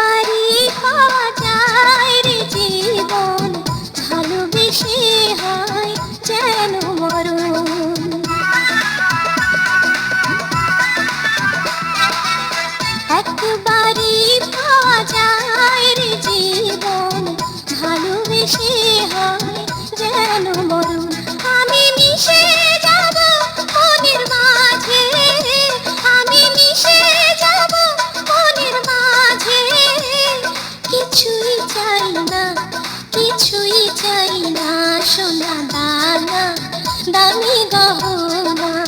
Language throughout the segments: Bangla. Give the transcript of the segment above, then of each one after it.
একবারই পাওয়া জীবন ভালোবেসে হয় যেন মরণ। যায় রে জীবন ভালোবেসে হয় চাই না সোনা দানা দামি গহনা।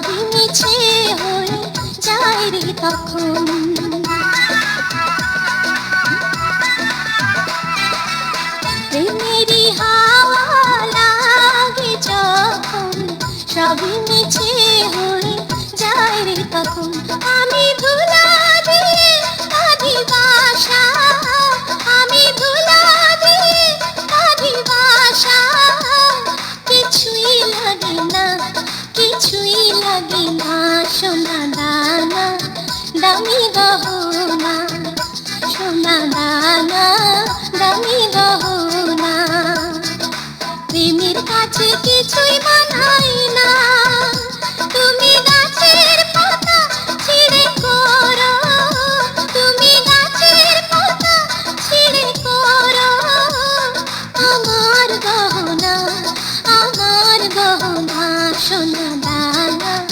মিছে হয়ে যায় রে তখন। প্রেমেরই আমি ধুলা দিয়ে আমি ধুলা দিয়ে কিছুই লাগে কিছুই দামি গহনা, সোনা দানা, দামি গহনা। প্রেমের কাছে কিছুই মানায় না, তুমি গাছের আমার গহনা আমার গহনা, সোনা দানা।